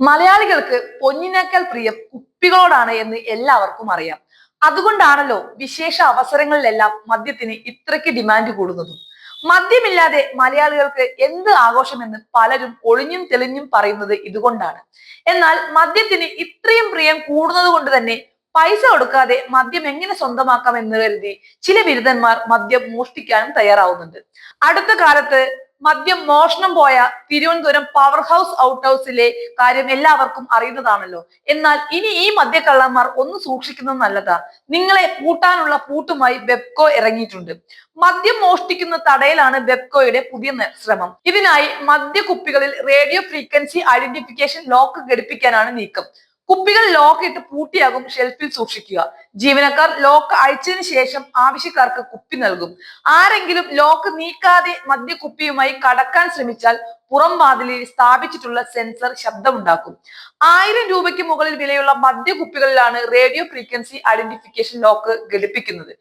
മലയാളികൾക്ക് പൊന്നിനേക്കാൾ പ്രിയം കുപ്പികളോടാണ് എന്ന് എല്ലാവർക്കും അറിയാം. അതുകൊണ്ടാണല്ലോ വിശേഷ അവസരങ്ങളിലെല്ലാം മദ്യത്തിന് ഇത്രയ്ക്ക് ഡിമാൻഡ് കൂടുന്നതും. മദ്യമില്ലാതെ മലയാളികൾക്ക് എന്ത് ആഘോഷമെന്ന് പലരും ഒളിഞ്ഞും തെളിഞ്ഞും പറയുന്നത് ഇതുകൊണ്ടാണ്. എന്നാൽ മദ്യത്തിന് ഇത്രയും പ്രിയം കൂടുന്നത് കൊണ്ട് തന്നെ പൈസ കൊടുക്കാതെ മദ്യം എങ്ങനെ സ്വന്തമാക്കാം എന്ന് കരുതി ചില ബിരുദന്മാർ മദ്യം മോഷ്ടിക്കാനും തയ്യാറാവുന്നുണ്ട്. അടുത്ത കാലത്ത് മദ്യം മോഷണം പോയ തിരുവനന്തപുരം പവർ ഹൗസ് ഔട്ട് ഹൗസിലെ കാര്യം എല്ലാവർക്കും അറിയുന്നതാണല്ലോ. എന്നാൽ ഇനി ഈ മദ്യക്കള്ളന്മാർ ഒന്ന് സൂക്ഷിക്കുന്നത് നല്ലതാ. നിങ്ങളെ പൂട്ടാനുള്ള പൂട്ടുമായി വെബ്കോ ഇറങ്ങിയിട്ടുണ്ട്. മദ്യം മോഷ്ടിക്കുന്ന തടയലാണ് വെബ്കോയുടെ പുതിയ ശ്രമം. ഇതിനായി മദ്യക്കുപ്പികളിൽ റേഡിയോ ഫ്രീക്വൻസി ഐഡന്റിഫിക്കേഷൻ ലോക്ക് ഘടിപ്പിക്കാനാണ് നീക്കം. കുപ്പികൾ ലോക്ക് ഇട്ട് പൂട്ടിയാകും ഷെൽഫിൽ സൂക്ഷിക്കുക. ജീവനക്കാർ ലോക്ക് അഴിച്ചതിന് ശേഷം ആവശ്യക്കാർക്ക് കുപ്പി നൽകും. ആരെങ്കിലും ലോക്ക് നീക്കാതെ മദ്യക്കുപ്പിയുമായി കടക്കാൻ ശ്രമിച്ചാൽ പുറം വാതിലിൽ സ്ഥാപിച്ചിട്ടുള്ള സെൻസർ ശബ്ദമുണ്ടാക്കും. ആയിരം രൂപയ്ക്ക് മുകളിൽ വിലയുള്ള മദ്യക്കുപ്പികളിലാണ് റേഡിയോ ഫ്രീക്വൻസി ഐഡന്റിഫിക്കേഷൻ ലോക്ക് ഘടിപ്പിക്കുന്നത്.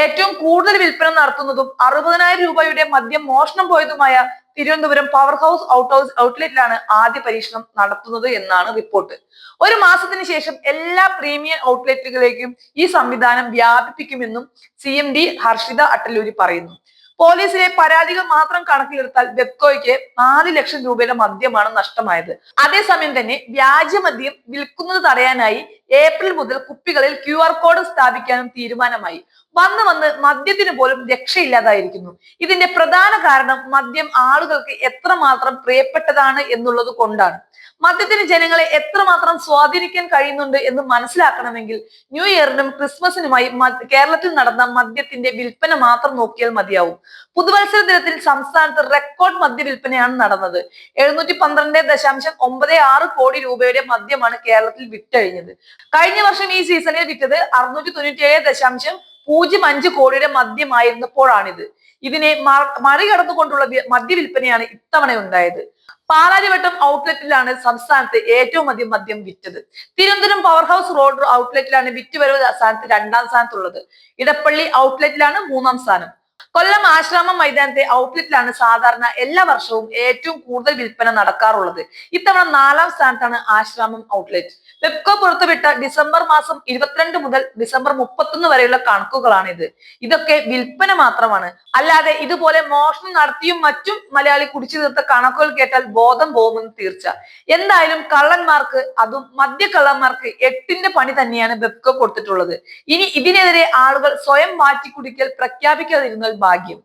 ഏറ്റവും കൂടുതൽ വിൽപ്പന നടത്തുന്നതും അറുപതിനായിരം രൂപയുടെ മദ്യം മോഷണം പോയതുമായ Thiruvananthapuram power house out house ഔട്ട്ലെറ്റിലാണ് ആദ്യ പരീക്ഷണം നടത്തുന്നത് എന്നാണ് റിപ്പോർട്ട് ഒരു മാസത്തിന് ശേഷം എല്ലാ പ്രീമിയം ഔട്ട്ലെറ്റുകളിലേക്കും ഈ സംവിധാനം വ്യാപിപ്പിക്കുമെന്നും C M D Harshita Attaluri പറയുന്നു. പോലീസിലെ പരാതികൾ മാത്രം കണക്കിലെടുത്താൽ വെബ്കോയ്ക്ക് നാല് ലക്ഷം രൂപയുടെ മദ്യമാണ് നഷ്ടമായത്. അതേസമയം തന്നെ വ്യാജമദ്യം വിൽക്കുന്നത് തടയാനായി ഏപ്രിൽ മുതൽ കുപ്പികളിൽ ക്യു ആർ കോഡ് സ്ഥാപിക്കാനും തീരുമാനമായി. വന്ന് വന്ന് മദ്യത്തിന് പോലും രക്ഷയില്ലാതായിരിക്കുന്നു. ഇതിന്റെ പ്രധാന കാരണം മദ്യം ആളുകൾക്ക് എത്രമാത്രം പ്രിയപ്പെട്ടതാണ് എന്നുള്ളത് കൊണ്ടാണ്. മദ്യത്തിന് ജനങ്ങളെ എത്രമാത്രം സ്വാധീനിക്കാൻ കഴിയുന്നുണ്ട് എന്ന് മനസ്സിലാക്കണമെങ്കിൽ ന്യൂ ഇയറിനും ക്രിസ്മസിനുമായി കേരളത്തിൽ നടന്ന മദ്യത്തിന്റെ വിൽപ്പന മാത്രം നോക്കിയാൽ മതിയാവും. പുതുവത്സര ദിനത്തിൽ സംസ്ഥാനത്ത് റെക്കോർഡ് മദ്യ വിൽപ്പനയാണ് നടന്നത്. എഴുന്നൂറ്റി പന്ത്രണ്ട് ദശാംശം ഒമ്പത് ആറ് കോടി രൂപയുടെ മദ്യമാണ് കേരളത്തിൽ വിറ്റഴിഞ്ഞത്. കഴിഞ്ഞ വർഷം ഈ സീസണിൽ വിറ്റത് അറുന്നൂറ്റി തൊണ്ണൂറ്റി ഏഴ് ദശാംശം പൂജ്യം അഞ്ച് കോടിയുടെ മദ്യമായിരുന്നപ്പോഴാണിത്. ഇതിനെ മറികടന്നുകൊണ്ടുള്ള മദ്യവിൽപ്പനയാണ് ഇത്തവണ ഉണ്ടായത്. പാലാരിവട്ടം ഔട്ട്ലെറ്റിലാണ് സംസ്ഥാനത്ത് ഏറ്റവും അധികം മദ്യം വിറ്റത്. തിരുവനന്തപുരം പവർ ഹൗസ് റോഡ് ഔട്ട്ലെറ്റിലാണ് വിറ്റുവരവ് സ്ഥാനത്ത് രണ്ടാം സ്ഥാനത്തുള്ളത്. ഇടപ്പള്ളി ഔട്ട്ലെറ്റിലാണ് മൂന്നാം സ്ഥാനം. കൊല്ലം ആശ്രാമം മൈതാനത്തെ ഔട്ട്ലെറ്റിലാണ് സാധാരണ എല്ലാ വർഷവും ഏറ്റവും കൂടുതൽ വിൽപ്പന നടക്കാറുള്ളത്. ഇത്തവണ നാലാം സ്ഥാനത്താണ് ആശ്രാമം ഔട്ട്ലെറ്റ്. വെബ്കോ പുറത്തുവിട്ട ഡിസംബർ മാസം ഇരുപത്തിരണ്ട് മുതൽ ഡിസംബർ മുപ്പത്തൊന്ന് വരെയുള്ള കണക്കുകളാണ് ഇത് ഇതൊക്കെ വിൽപ്പന മാത്രമാണ്. അല്ലാതെ ഇതുപോലെ മോഷണം നടത്തിയും മറ്റും മലയാളി കുടിച്ചു തീർത്ത കണക്കുകൾ കേട്ടാൽ ബോധം പോകുമെന്ന് തീർച്ച. എന്തായാലും കള്ളന്മാർക്ക് അതും മദ്യക്കള്ളന്മാർക്ക് എട്ടിന്റെ പണി തന്നെയാണ് വെബ്കോ കൊടുത്തിട്ടുള്ളത്. ഇനി ഇതിനെതിരെ ആളുകൾ സ്വയം മാറ്റി കുടിക്കൽ പ്രഖ്യാപിക്കാതിരുന്നാൽ vague.